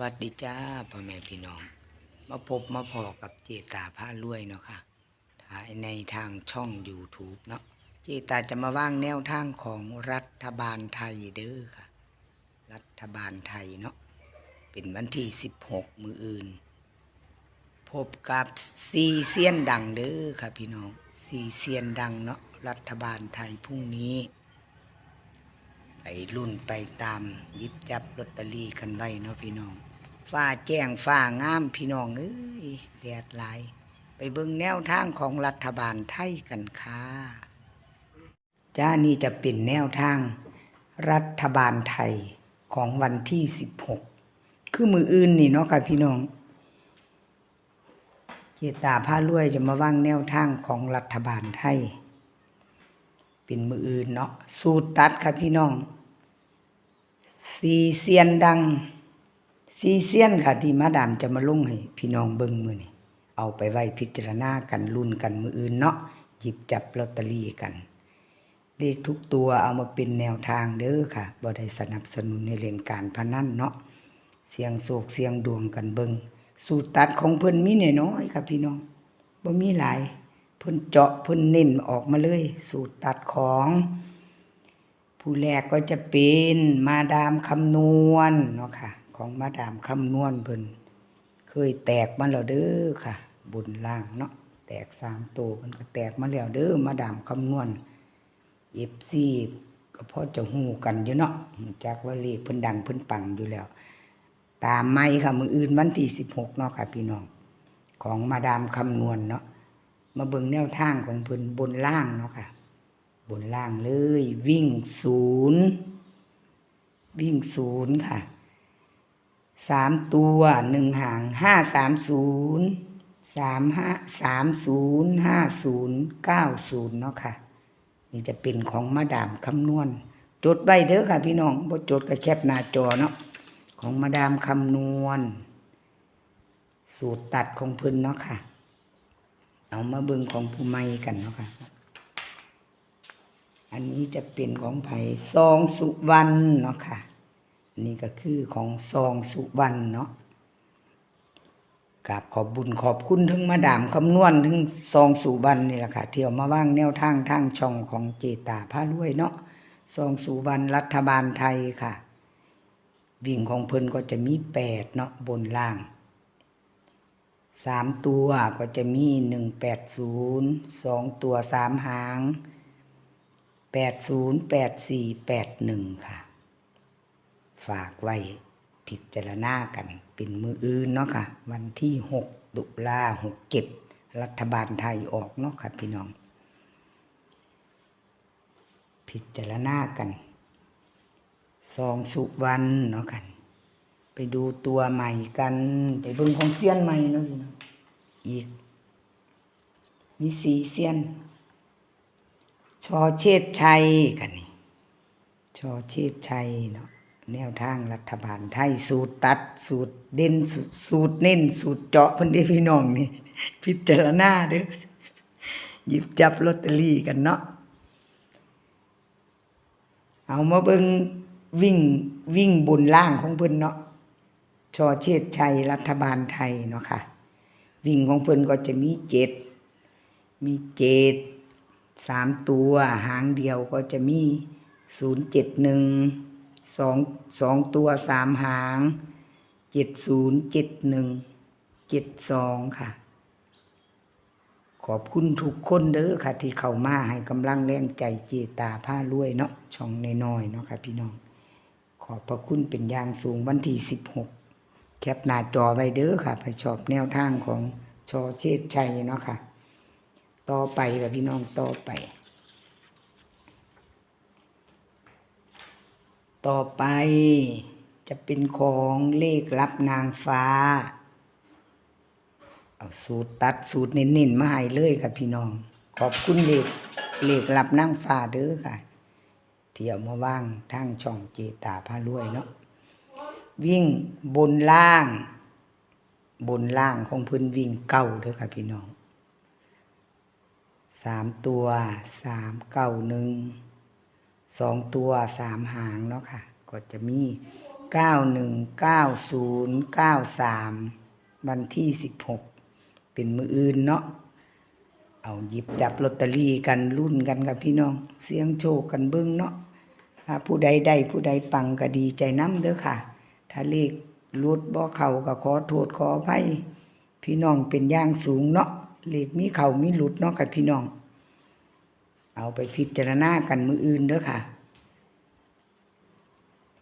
วัสดีจ้าพ่อแม่พี่น้อง มาพบมาพอกับเจตาผ้ารวยเนาะค่ะถ่ายในทางช่อง YouTube เนาะเจตาจะมาว่างแนวทางของรัฐบาลไทยเด้อค่ะ รัฐบาลไทยเนาะเป็นวันที่ 16 มืออื่น พบกับซีเซียนดังเด้อค่ะพี่น้องซีเซียนดังเนาะรัฐบาลไทยพรุ่งนี้ไปรุ่นไปตามยิบจับลอตเตอรี่กันไว้เนาะพี่น้อง ฟ้าแจ้งฟ้างามพี่น้องเอ้ยแดดหลาย ไปเบิ่งแนวทางของรัฐบาลไทยกันค่ะจ้านี่จะเป็นแนวทาง รัฐบาลไทยของวันที่16คือมืออื่นนี่เนาะค่ะพี่น้องเจตาผ้ารวยจะมาว่างแนวทางของรัฐบาลไทย เป็นมืออื่นเนาะสูตรตัดค่ะพี่น้อง สีเซียนดัง สีเซียนค่ะที่มาดามจะมาลงให้พี่น้องเบิ่งมือนี่เอาไปไว้พิจารณากันรุ่นกันมืออื่นเนาะหยิบจับลอตเตอรี่กัน เลขทุกตัวเอามาเป็นแนวทางเด้อค่ะบ่ได้สนับสนุนในเล่นการพนันเนาะเสียงโศกเสียงดวงกันเบิงสูตรตัดของเพิ่นมีน้อยๆค่ะพี่น้องบ่มีหลายเพิ่นเจาะเพิ่นเน้นออกมาเลย สูตรตัดของ ผู้แรกก็จะเป็นมาดามคำนวณเนาะค่ะ ของมาดามคำนวณเพิ่นเคยแตกมาแล้วเด้อค่ะ บุญล่างเนาะแตกสามตัวเพิ่นก็แตกมาแล้วเด้อมาดามคำนวณเอฟซีก็พอจะหูกันอยู่เนาะจักว่าเลขเพิ่นดังเพิ่นปังอยู่แล้ว ตามไม่ค่ะมืออื่นวันที่สิบหกเนาะค่ะ พี่น้อง ของมาดามคำนวณเนาะมาเบิ่งแนวทางของเพิ่นบนล่างเนาะค่ะ บนล่างเลย วิ่งศูนย์วิ่งศูนย์ค่ะ สามตัวหนึ่งหางห้าสามศูนย์สามห้าสามศูนย์ห้าศูนย์เก้าศูนย์เนาะค่ะ นี่จะเป็นของมาดามคำนวณ จดไว้เด้อค่ะพี่น้องบ่จดก็แคปหน้าจอเนาะของมาดามคำนวณ สูตรตัดของพิ่นเนาะค่ะ เอามาเบิ่งของผู้ใหม่กันเนาะค่ะอันนี้จะเป็นของไผ่ซองสุวรรณเนาะค่ะ นนี้ก็คือของซองสุวรรณเนาะกราบขอบบุญขอบคุณทั้งมาดามคำนวณทั้งซองสุวรรณนี่แหละค่ะเที่เอามาว่างแนวทางทางช่องของเจตาพารวยเนาะซองสุวรรณรัฐบาลไทยค่ะ วิ่งของเพิ่นก็จะมีแปดเนาะบนล่างสามตัวก็จะมีหนึ่งแปดศูนย์สองตัวสามหางแปดศูนย์แปดสี่แปดหนึ่งค่ะ ฝากไว้พิจารณากันเป็นมืออื่นเนาะค่ะ วันที่หกตุลาหกเจ็ดรัฐบาลไทยออกเนาะค่ะพี่น้อง พิจารณากันซองสุวรรณเนาะกัน ไปดูตัวใหม่กัน ไปเบิ่งของเซียนใหม่เนาะพี่น้องอีก มีสีเซียน ชอเชษชัยกันนี่ชอเชษชัยเนาะ แนวทางรัฐบาลไทยสูตรตัด สูตรเด่นสูตรเน้น สูตรเจาะเพิ่นได้พี่น้องนี่ พิจารณาเด้อหยิบจับลอตเตอรี่กันเนาะเอามาเบิ่งวิ่งวิ่งบนล่างของเพิ่นเนาะชอเชษชัยรัฐบาลไทยเนาะค่ะ วิ่งของเพิ่นก็จะมีเจ็ดมีเจ็ดสามตัวหางเดียวก็จะมีศูนย์เจ็ดหนึ่ง สองสองตัวสามหางเจ็ดศูนย์เจ็ดหนึ่งเจ็ดสองค่ะ ขอบคุณทุกคนเด้อค่ะ ที่เข้ามาให้กำลังแรงใจเจตาผ้ารวยเนาะช่องน้อยๆเนาะค่ะพี่น้อง ขอบพระคุณเป็นอย่างสูงวันที่สิบหกแคปหน้าจอไว้เด้อค่ะ ไปชอบแนวทางของชอเชษชัยเนาะค่ะ ต่อไปกับพี่น้องต่อไป ต่อไปจะเป็นของเลขลับนางฟ้า เอาสูตรตัดสูตรเน้นๆมาให้เลยค่ะพี่น้อง ขอบคุณเลขเลขลับนางฟ้าเด้อค่ะ เที่เอามาว่างทางช่องเจตาพารวยเนาะวิ่งบนล่าง บนล่างของพื้นวิ่งเก้าเด้อค่ะพี่น้องสามตัวสามเก้าหนึ่ง สองตัวสามหางเนาะค่ะ ก็จะมีเก้าหนึ่งเก้าศูนย์เก้าสามวันที่สิบหกเป็นมืออื่นเนาะเอาหยิบจับลอตเตอรี่กันรุ่นกันกับพี่น้อง เสียงโชคกันเบิ้งเนาะถ้าผู้ใดได้ผู้ใดปังก็ดีใจน้ำเด้อค่ะ ถ้าเลขรุดบ่เข้าก็ขอโทษขออภัยพี่น้องเป็นย่างสูงเนาะเลขมีเข้ามีหลุดเนาะกับพี่น้อง เอาไปพิจารณากันมืออื่นเด้อค่ะ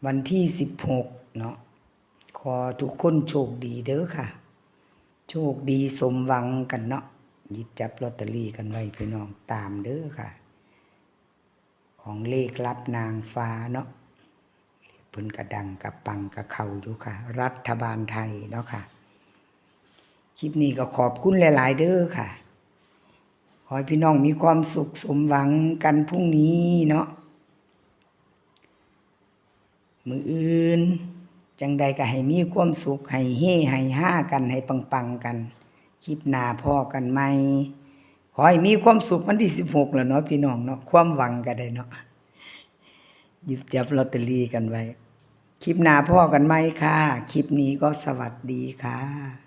วันที่สิบหกเนาะขอทุกคนโชคดีเด้อค่ะ โชคดีสมหวังกันเนาะหยิบจับลอตเตอรี่กันไว้พี่น้องตามเด้อค่ะ ของเลขรับนางฟ้าเนาะเลขเพิ่นกระดังกับปังกับเขาอยู่ค่ะ รัฐบาลไทยเนาะค่ะ คลิปนี้ก็ขอบคุณหลาย ๆ เด้อค่ะ ขอให้พี่น้องมีความสุขสมหวังกันพรุ่งนี้เนาะมืออื่น จังใดก็ให้มีความสุข ให้เฮให้ห้ากัน ให้ปังๆกัน คลิปหน้าพ่อกันไหมขอให้มีความสุขวันที่สิบหกแล้วเนาะพี่น้องเนาะความหวังก็ได้เนาะหยิบจับลอตเตอรี่กันไว้ คลิปหน้าพ่อกันไหมค่ะ คลิปนี้ก็สวัสดีค่ะ